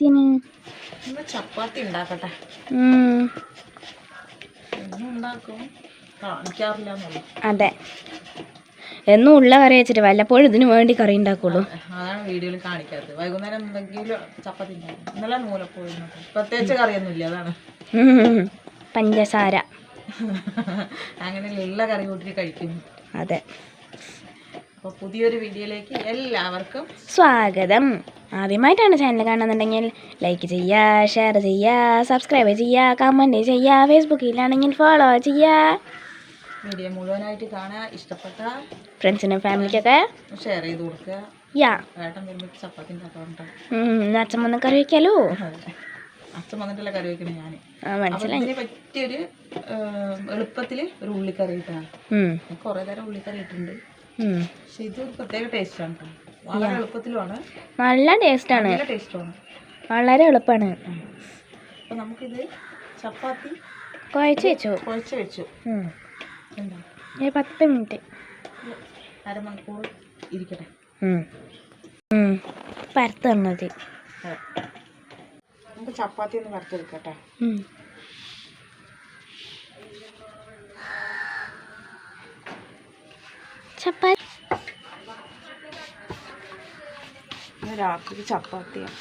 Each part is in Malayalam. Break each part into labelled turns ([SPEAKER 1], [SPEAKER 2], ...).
[SPEAKER 1] ചപ്പാത്തിന്
[SPEAKER 2] ചപ്പാത്തി ഉണ്ടാക്കട്ടെ.
[SPEAKER 1] അതെ. എന്നും ഉള്ള കറി വെച്ചിട്ട് വല്ലപ്പോഴും ഇതിനു വേണ്ടി കറി ഉണ്ടാക്കുള്ളൂ.
[SPEAKER 2] അതാണ് വീഡിയോയിൽ കാണിക്കാത്തത്. വൈകുന്നേരം എന്തെങ്കിലും ചപ്പാത്തി ഇന്നലെ മൂലപ്പോഴും പ്രത്യേകിച്ച് കറിയൊന്നുമില്ല അതാണ്.
[SPEAKER 1] പഞ്ചസാര.
[SPEAKER 2] അങ്ങനെ ഉള്ള കറി കൂട്ടി കഴിക്കുന്നു
[SPEAKER 1] അതെ.
[SPEAKER 2] അപ്പോൾ പുതിയൊരു വീഡിയോയിലേക്ക് എല്ലാവർക്കും
[SPEAKER 1] സ്വാഗതം. ആദ്യമായിട്ടാണ് ചാനൽ കാണുന്നുണ്ടെങ്കിൽ ലൈക്ക് ചെയ്യുക ഷെയർ ചെയ്യുക സബ്സ്ക്രൈബ് ചെയ്യുക കമന്റ് ചെയ്യുക ഫേസ്ബുക്കിലാണെങ്കിൽ ഫോളോ ചെയ്യുക
[SPEAKER 2] വീഡിയോ മുഴുവനായിട്ട് കാണുക ഇഷ്ടപ്പെട്ട
[SPEAKER 1] ഫ്രണ്ട്സിനും ഫാമിലിക്കൊക്കെ
[SPEAKER 2] ഷെയർ ചെയ്ത് കൊടുക്കുക.
[SPEAKER 1] യാ.
[SPEAKER 2] ഏട്ടൻ വരുമ്പോൾ ചപ്പാത്തി
[SPEAKER 1] അച്ഛൻ വന്ന് കറി വയ്ക്കാലോ
[SPEAKER 2] അച്ഛൻ വന്നിട്ടല്ല കറി വെക്കണേ ഞാൻ
[SPEAKER 1] മനസ്സിലായി.
[SPEAKER 2] പറ്റിയൊരു എളുപ്പത്തിൽ ഒരു ഉള്ളിക്കറി ഇട്ടാണ് കുറേ തരം ഉള്ളിക്കറി ഇട്ടിട്ടുണ്ട്. പക്ഷെ ഇത് ഒരു പ്രത്യേക ടേസ്റ്റാണ് കേട്ടോ. വളരെ എളുപ്പത്തിലുമാണ്.
[SPEAKER 1] നല്ല ടേസ്റ്റാണ്.
[SPEAKER 2] നല്ല ടേസ്റ്റുമാണ്.
[SPEAKER 1] വളരെ എളുപ്പമാണ്
[SPEAKER 2] അപ്പോൾ നമുക്കിത് ചപ്പാത്തി
[SPEAKER 1] കുഴച്ച് വെച്ചു?
[SPEAKER 2] കുഴച്ച് വെച്ചു.
[SPEAKER 1] ഒരു പത്ത് മിനിറ്റ്.
[SPEAKER 2] അരമണിക്കൂർ ഇരിക്കട്ടെ.
[SPEAKER 1] ഉം. ഉം. പരത്ത്.
[SPEAKER 2] നമുക്ക് ചപ്പാത്തി ഒന്ന് വറുത്തെടുക്കട്ടെ
[SPEAKER 1] ചപ്പാത്തി.
[SPEAKER 2] രാത്രി ചപ്പാത്തിയാണ്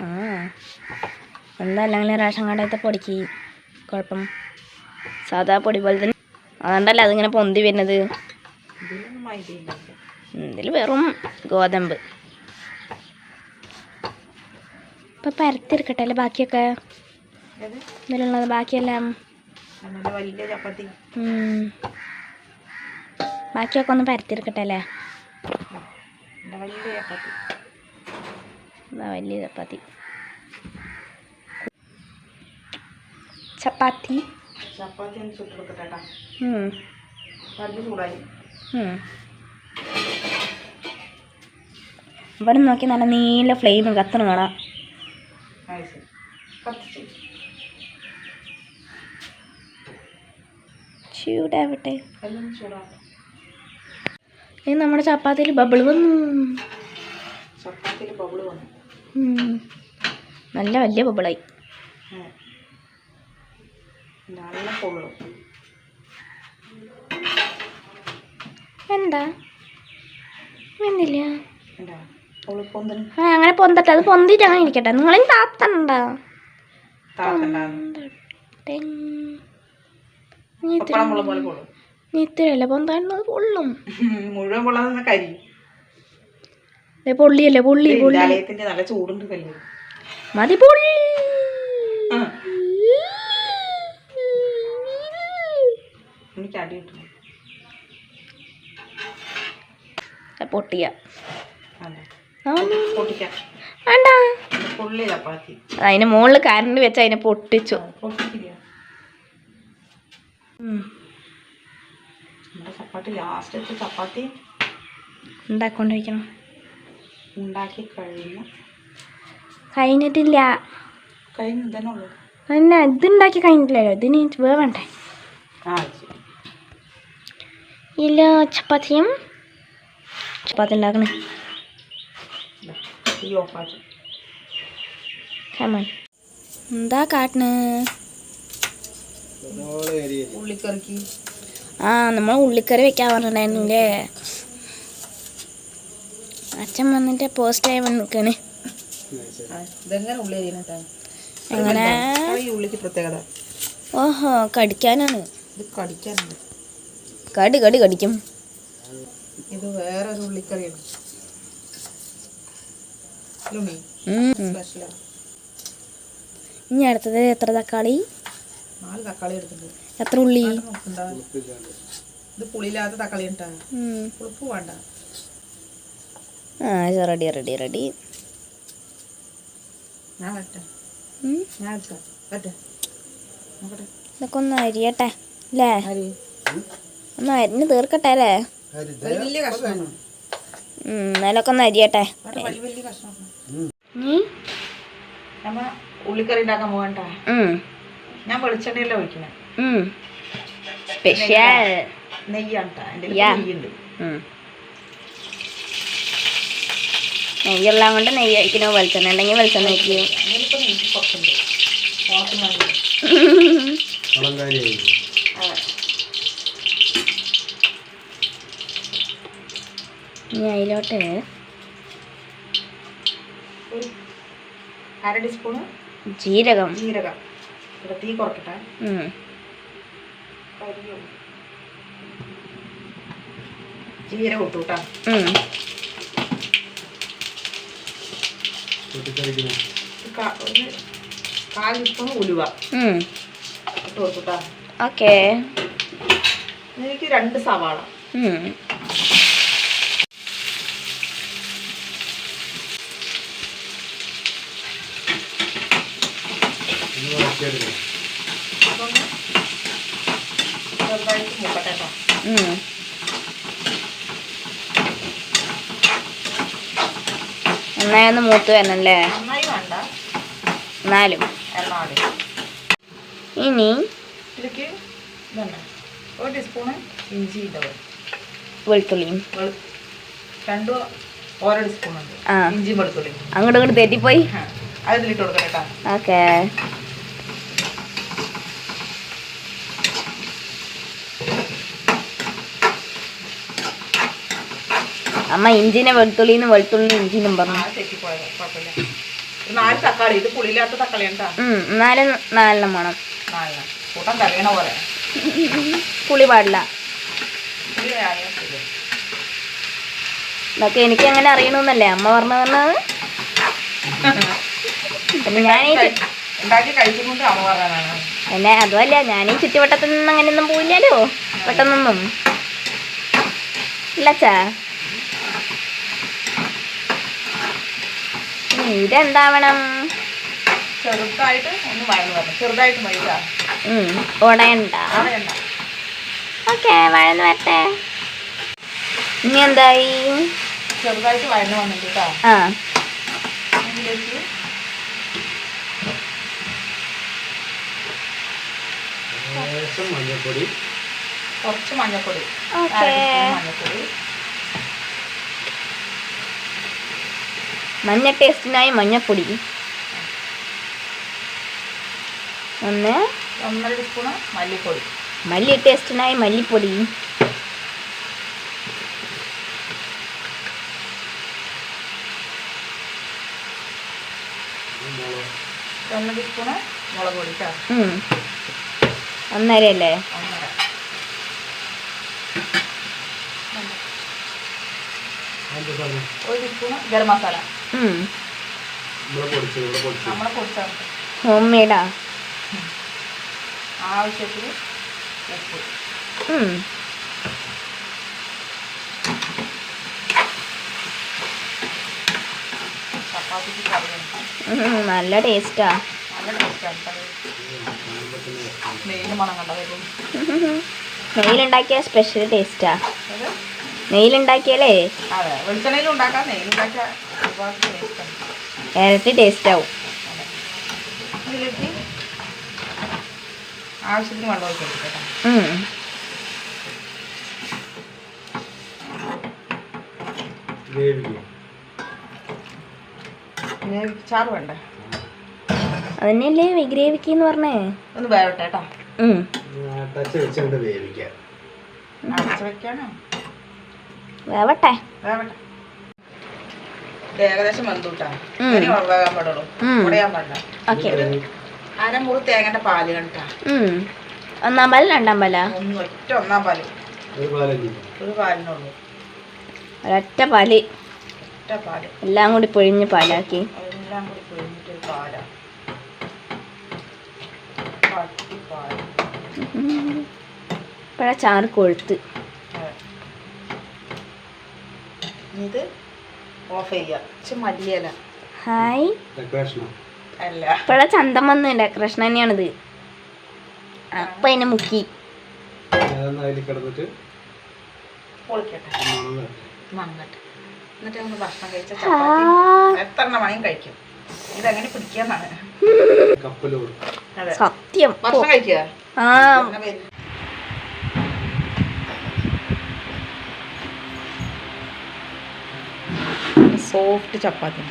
[SPEAKER 1] ആ. എന്തല്ലെങ്കിൽ റേഷൻ കടയത്തെ പൊടിക്ക് കുഴപ്പം. സാധാ പൊടി പോലെ തന്നെ. അതുകൊണ്ടല്ല അതിങ്ങനെ പൊന്തി വരുന്നത്. ഇതിൽ വെറും ഗോതമ്പ്. ഇപ്പം പരത്തിരിക്കട്ടെ അല്ലേ ബാക്കിയൊക്കെ? ഇതിലുള്ളത് ബാക്കിയെല്ലാം.
[SPEAKER 2] നല്ല വലിയ ചപ്പാത്തി.
[SPEAKER 1] ബാക്കിയൊക്കെ ഒന്ന് പരത്തിരിക്കട്ടെ അല്ലേ?
[SPEAKER 2] വലിയ ചപ്പാത്തി.
[SPEAKER 1] വലിയ ചപ്പാത്തി. ചപ്പാത്തി.
[SPEAKER 2] ചപ്പാത്തി ഒന്ന് ചുട്ടെടുക്കട്ടെ. നല്ല ചൂടായി.
[SPEAKER 1] ഇവിടെ നോക്കി നല്ല നീല ഫ്ലെയിം കത്തണം കാണാം.
[SPEAKER 2] കത്തിച്ചു.
[SPEAKER 1] ചൂടാവട്ടെ. ഇനി നമ്മുടെ ചപ്പാത്തിയിൽ ബബിൾ വന്നു.
[SPEAKER 2] ചപ്പാത്തിയിൽ ബബിൾ വന്നു.
[SPEAKER 1] നല്ല വലിയ ബബിളായി.
[SPEAKER 2] നല്ല പൊള്ളും
[SPEAKER 1] എന്താ?
[SPEAKER 2] വന്നില്ല
[SPEAKER 1] ആ അങ്ങനെ പൊന്തട്ടെ. അത് പൊന്തിട്ട് അങ്ങനെ ഇരിക്കട്ടെ. നിങ്ങളെ താത്തണ്ട? താത്തണ്ട
[SPEAKER 2] പപ്പടം പൊള്ളും പോലെ പൊള്ളും
[SPEAKER 1] ഇത്രയല്ലേ പൊള്ളും
[SPEAKER 2] മുഴുവൻ പൊള്ളാതെ കരി
[SPEAKER 1] ദേ പൊള്ളിയല്ലേ പൊള്ളി പൊള്ളി.
[SPEAKER 2] വിദ്യാലയത്തിന്റെ നല്ല ചൂടുണ്ട് കല്ല്.
[SPEAKER 1] മതി പൊള്ളി.
[SPEAKER 2] എനിക്ക് അടി
[SPEAKER 1] പൊട്ടിയ. അതിന് മുകളിൽ കരണ്ട് വെച്ച് അതിനെ പൊട്ടിച്ചു.
[SPEAKER 2] ചപ്പാത്തി ലാസ്റ്റത്തെ ചപ്പാത്തി
[SPEAKER 1] ഉണ്ടാക്കൊണ്ടിരിക്കണം
[SPEAKER 2] ഉണ്ടാക്കി കഴിഞ്ഞു.
[SPEAKER 1] കഴിഞ്ഞിട്ടില്ല.
[SPEAKER 2] കഴിഞ്ഞു തന്നെ ഉള്ളൂ.
[SPEAKER 1] പിന്നെ ഇതുണ്ടാക്കി കഴിഞ്ഞിട്ടില്ലല്ലോ. ഇതിന് വേവണ്ടേ ഇല്ല ചപ്പാത്തിയും ചപ്പാത്തി ഉണ്ടാക്കണേ. എന്താ കാട്ടണ്?
[SPEAKER 2] ഉള്ളിക്കറിക്ക്
[SPEAKER 1] ആ നമ്മൾ ഉള്ളിക്കറി വെക്കാൻ പറഞ്ഞിട്ടുണ്ടായിരുന്നില്ലേ? അച്ഛൻ വന്നിട്ട്
[SPEAKER 2] പോസ്റ്റ് ആയി വന്നിരിക്കണ്
[SPEAKER 1] എങ്ങനെ? ഓഹോ കടിക്കാനാണ്. കടി കടി കടിക്കും.
[SPEAKER 2] ഇത് വേറെ ഒരു ഉള്ളിക്കറിയാണ്. ഉള്ളി
[SPEAKER 1] ഉം, ഉം. ഇനി അടുത്തത് എത്ര തക്കാളി?
[SPEAKER 2] നാല് തക്കാളി എടുത്തിട്ടുണ്ട്.
[SPEAKER 1] എത്ര ഉള്ളി?
[SPEAKER 2] ഇത് പുളിയില്ലാത്ത തക്കാളി ഉണ്ടാ
[SPEAKER 1] ഉം.
[SPEAKER 2] പുളിപ്പ് വേണ്ട.
[SPEAKER 1] ആ റെഡി റെഡി റെഡി ഇതൊക്കെ ഒന്ന് അരിയട്ടെ അല്ലേ? ഒന്ന് അരിഞ്ഞ് തീർക്കട്ടെ അല്ലേ? എന്നാലൊക്കെ ഒന്ന് അരിയട്ടെ.
[SPEAKER 2] ഉള്ളിക്കറി ഉണ്ടാക്കാൻ പോകണ്ട ഞാൻ വെളിച്ചെണ്ണയല്ല ഒഴിക്കണേ?
[SPEAKER 1] സ്പെഷ്യൽ
[SPEAKER 2] നെയ്യാണ് കേട്ടോ
[SPEAKER 1] എന്റെ.
[SPEAKER 2] നെയ്യുണ്ട്.
[SPEAKER 1] നെയ്യെല്ലാം കൊണ്ട് നെയ്യ് ഒഴിക്കണോ? വെളിച്ചെണ്ണ ഉണ്ടെങ്കിൽ വെളിച്ചെണ്ണ ഒഴിക്കും. ഇനി അതിലോട്ട്
[SPEAKER 2] അര ടീസ്പൂണ്
[SPEAKER 1] ജീരകം.
[SPEAKER 2] ജീരകം. ഇവിടെ തീ കുറക്കട്ടെ. ചീര കേട്ടോ ഉലുവ. ഇട്ട് ഓക്കെ
[SPEAKER 1] ഓക്കേ.
[SPEAKER 2] എനിക്ക് രണ്ട് സവാള.
[SPEAKER 3] ഒന്ന് വളർത്തിയെടുക്കണം
[SPEAKER 2] അതൊന്ന് ചെറുതായിട്ട് മൂക്കട്ടെ കേട്ടോ
[SPEAKER 1] ഉം. നന്നായി ഒന്ന് മൂത്ത് വരണല്ലേ?
[SPEAKER 2] നന്നായി വേണ്ട.
[SPEAKER 1] എന്നാലും. ഇനി
[SPEAKER 2] ഇതിലേക്ക് ഇതന്നെ. ഒരു ടീസ്പൂണ് ഇഞ്ചി ഉണ്ടാവും
[SPEAKER 1] വെളുത്തുള്ളിയും.
[SPEAKER 2] വെളു രണ്ടും ഓരോ ടീസ്പൂൺ ഉണ്ട്. ഇഞ്ചി വെളുത്തുള്ളി
[SPEAKER 1] അങ്ങോട്ടും ഇങ്ങോട്ട് തെറ്റിപ്പോയി.
[SPEAKER 2] ആ, കൊടുക്കണം കേട്ടോ.
[SPEAKER 1] ഓക്കേ. അമ്മ ഇഞ്ചിനെ വെളുത്തുള്ളിന്ന് വെളുത്തുള്ളി
[SPEAKER 2] ഇഞ്ചിനും
[SPEAKER 1] പറഞ്ഞു.
[SPEAKER 2] നാല് തക്കാളി ഇത് പുളിയില്ലാത്ത തക്കാളി
[SPEAKER 1] നാലെണ്ണം വേണം.
[SPEAKER 2] നാലെണ്ണം. കൂട്ടം കറിയണ പോലെ.
[SPEAKER 1] പുളി പാടില്ല. ഇതൊക്കെ എനിക്ക് എങ്ങനെ അറിയണമെന്നല്ലേ അമ്മ പറഞ്ഞു തന്നത്. പിന്നെ ഞാൻ ഈ
[SPEAKER 2] പറഞ്ഞതാണ്.
[SPEAKER 1] പിന്നെ അതുമല്ല ഞാൻ ഈ ചുറ്റുവട്ടത്തിൽ നിന്ന് അങ്ങനെയൊന്നും പോയില്ലല്ലോ. പെട്ടെന്നൊന്നും. ഇല്ലച്ചാ ഇനി ഇതെന്താവണം
[SPEAKER 2] ചെറുതായിട്ട് ഒന്ന് വഴന്ന് വരണം ചെറുതായിട്ട്
[SPEAKER 1] ഉം, ഉടയണ്ട ഓക്കെ വഴന്ന് വരട്ടെ. ഇനി എന്തായി?
[SPEAKER 2] ചെറുതായിട്ട് വഴന്ന് വന്നിട്ട് കേട്ടോ
[SPEAKER 1] ആ.
[SPEAKER 2] ഇതിലേക്ക്
[SPEAKER 3] ലേശം മഞ്ഞൾപ്പൊടി.
[SPEAKER 2] കുറച്ച് മഞ്ഞപ്പൊടി
[SPEAKER 1] ഓക്കേ.
[SPEAKER 2] അര ടീസ്പൂൺ മഞ്ഞൾപ്പൊടി
[SPEAKER 1] മഞ്ഞ ടേസ്റ്റിനായി മഞ്ഞപ്പൊടി. ഒന്ന്.
[SPEAKER 2] ഒന്നര മല്ലിപ്പൊടി.
[SPEAKER 1] മല്ലി ടേസ്റ്റിനായി മല്ലിപ്പൊടി.
[SPEAKER 3] ഒന്നരല്ലേ
[SPEAKER 2] ഒന്നര ടീസ്പൂണ് മുളക് പൊടി കേട്ടോ
[SPEAKER 1] ഉം. ഒന്നര. അല്ലേ
[SPEAKER 2] ഒരു ടീസ്പൂണ് ഗരം മസാല. ആവശ്യത്തിന് ഉപ്പ്.
[SPEAKER 1] നല്ല ടേസ്റ്റാ. നെയ്യിലുണ്ടാക്കിയ സ്പെഷ്യൽ ടേസ്റ്റാ
[SPEAKER 2] നെയ്യിലുണ്ടാക്കിയല്ലേ
[SPEAKER 1] നെയ്യിലുണ്ടാക്കിയാലേ?
[SPEAKER 2] ഉണ്ടാക്കാം ഒരുപാട് ടേസ്റ്റാണ്
[SPEAKER 1] ഇരട്ടി ടേസ്റ്റ് ആവും.
[SPEAKER 2] ഇതിലേക്ക് ആവശ്യത്തിന് വെള്ളം ചാറ് വേണ്ടേ?
[SPEAKER 1] അതന്നെയല്ലേ ഗ്രേവിക്ക് എന്ന് പറഞ്ഞേ?
[SPEAKER 2] ഒന്ന് വേവട്ടെ കേട്ടോ.
[SPEAKER 1] വേവട്ടെ.
[SPEAKER 2] വേവട്ടെ. ഏകദേശം വെന്തുട്ടാ. ഇനി പാടുള്ളൂ. ഉടയാൻ പാടില്ല.
[SPEAKER 1] ഓക്കെ.
[SPEAKER 2] അരമുറി തേങ്ങന്റെ പാൽ കണ്ടാ.
[SPEAKER 1] ഒന്നാം പാൽ രണ്ടാം പാല?
[SPEAKER 2] ഒന്ന് ഒറ്റ ഒന്നാം പാൽ.
[SPEAKER 3] ഒരു
[SPEAKER 2] പാലിനുള്ളൂ
[SPEAKER 1] ഒരൊറ്റ
[SPEAKER 2] പാൽ.
[SPEAKER 1] എല്ലാം കൂടി പൊഴിഞ്ഞ് പാലാക്കി.
[SPEAKER 2] എല്ലാം കൂടി പിഴിഞ്ഞിട്ട് ഒരു പാലാ. കട്ടി പാൽ.
[SPEAKER 1] ഇപ്പഴാ ചാറ് കൊഴുത്ത്.
[SPEAKER 2] ഇത് ഓഫ് ചെയ്യുക
[SPEAKER 1] ഹായ്.
[SPEAKER 2] അല്ല.
[SPEAKER 1] ഇപ്പഴാ ചന്തം വന്നു ഡെക്കറേഷൻ തന്നെയാണിത്. അപ്പൊ അതിനെ മുക്കി.
[SPEAKER 2] എന്നിട്ട് ഭക്ഷണം കഴിച്ച ചപ്പാത്തി. എത്ര കഴിക്കും. ഇതങ്ങനെ പിടിക്കാന്നാണ്.
[SPEAKER 1] സത്യം.
[SPEAKER 2] ഭക്ഷണം കഴിക്കുക
[SPEAKER 1] ആ.
[SPEAKER 2] സോഫ്റ്റ് ചപ്പാത്തി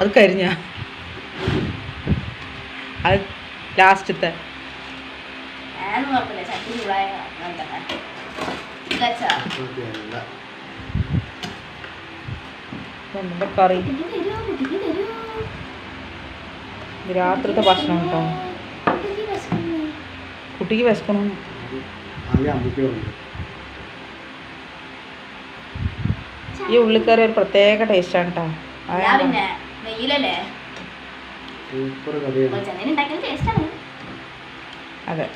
[SPEAKER 2] അത് കരിഞ്ഞ അത് ലാസ്റ്റത്തെ. നമ്മുടെ കറി? രാത്രിത്തെ ഭക്ഷണം കേട്ടോ.
[SPEAKER 1] കുട്ടിക്ക്
[SPEAKER 2] വിശക്കണം. ഈ ഉള്ളിക്കറി ഒരു പ്രത്യേക ടേസ്റ്റാണ് കേട്ടോ
[SPEAKER 1] ഞാൻ പിന്നെ
[SPEAKER 2] അതെ.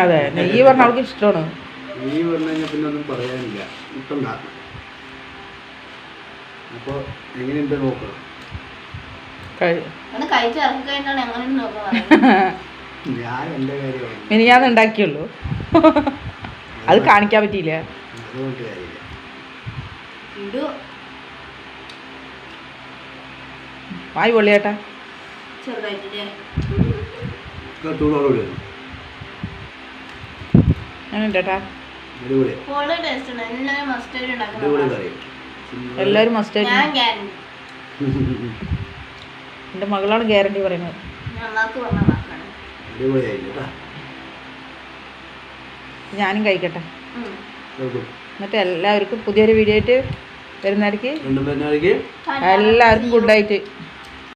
[SPEAKER 2] അതെ. നെയ്യ് പറഞ്ഞ അവൾക്ക് ഇഷ്ടമാണ്.
[SPEAKER 3] നീ പറഞ്ഞു കഴിഞ്ഞാൽ പിന്നെ ഒന്നും പറയാനില്ല. അപ്പോൾ എങ്ങനെയുണ്ട് നോക്കുക ഞാൻ എന്റെ കാര്യമാണ്.
[SPEAKER 2] മിനിയാന്ന് ഉണ്ടാക്കിയുള്ളൂ. അത് കാണിക്കാൻ പറ്റിയില്ല. വായി പൊള്ളിയേട്ടാ
[SPEAKER 1] എല്ലാരും
[SPEAKER 2] എന്റെ മകളാണ് ഗ്യാരണ്ടി പറയുന്നത്.
[SPEAKER 3] ടേസ്റ്റ്
[SPEAKER 2] ഞാനും കഴിക്കട്ടെ. എന്നിട്ട് എല്ലാവർക്കും പുതിയൊരു വീഡിയോ ആയിട്ട്
[SPEAKER 3] വരുന്നവർക്ക്
[SPEAKER 2] എല്ലാവർക്കും ഗുഡ് നൈറ്റ്